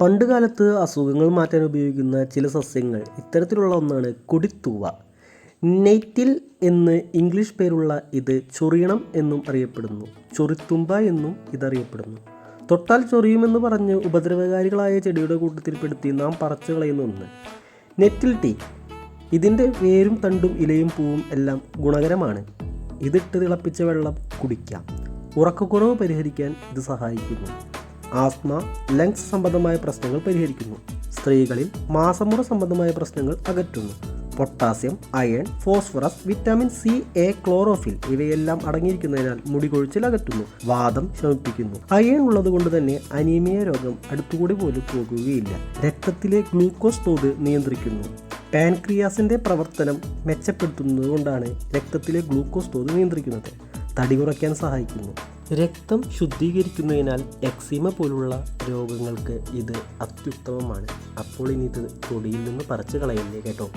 പണ്ട് കാലത്ത് അസുഖങ്ങൾ മാറ്റാൻ ഉപയോഗിക്കുന്ന ചില സസ്യങ്ങൾ ഇത്തരത്തിലുള്ള ഒന്നാണ് കൊടിത്തൂവ. നെയ്റ്റിൽ എന്ന് ഇംഗ്ലീഷ് പേരുള്ള ഇത് ചൊറിയണം എന്നും അറിയപ്പെടുന്നു. ചൊറിത്തുമ്പ എന്നും ഇതറിയപ്പെടുന്നു. തൊട്ടാൽ ചൊറിയുമെന്ന് പറഞ്ഞ് ഉപദ്രവകാരികളായ ചെടിയുടെ കൂട്ടത്തിൽപ്പെടുത്തി നാം പറച്ചു കളയുന്ന ഒന്ന്. നെറ്റിൽ ടീ. ഇതിന്റെ വേരും തണ്ടും ഇലയും പൂവും എല്ലാം ഗുണകരമാണ്. ഇതിട്ട് തിളപ്പിച്ച വെള്ളം കുടിക്കാം. ഉറക്കക്കുറവ് പരിഹരിക്കാൻ ഇത് സഹായിക്കുന്നു. ആസ്മ ലങ്സ് സംബന്ധമായ പ്രശ്നങ്ങൾ പരിഹരിക്കുന്നു. സ്ത്രീകളിൽ മാസമുറ സംബന്ധമായ പ്രശ്നങ്ങൾ അകറ്റുന്നു. Potassium iron phosphorus vitamin C A chlorophyll ഇവയെല്ലാം അടങ്ങിയിരിക്കുന്നതിനാൽ മുടി കൊഴിച്ചിൽ അകറ്റുന്നു. വാദം ശമിപ്പിക്കുന്നു. അയൺ ഉള്ളതുകൊണ്ട് തന്നെ അനീമിയ രോഗം അടുത്തുകൂടി പോലും പോകുകയില്ല. രക്തത്തിലെ ഗ്ലൂക്കോസ് തോത് നിയന്ത്രിക്കുന്നു. പാൻക്രിയാസിന്റെ പ്രവർത്തനം മെച്ചപ്പെടുത്തുന്നതുകൊണ്ടാണ് രക്തത്തിലെ ഗ്ലൂക്കോസ് തോത് നിയന്ത്രിക്കുന്നത്. തടി കുറയ്ക്കാൻ സഹായിക്കുന്നു. രക്തം ശുദ്ധീകരിക്കുന്നതിനാൽ എക്സിമ പോലുള്ള രോഗങ്ങൾക്ക് ഇത് അത്യുത്തമമാണ്. അപ്പോൾ ഇനി ഇത് തൊടിയിൽ നിന്ന് പറിച്ചു കളയല്ലേ കേട്ടോ?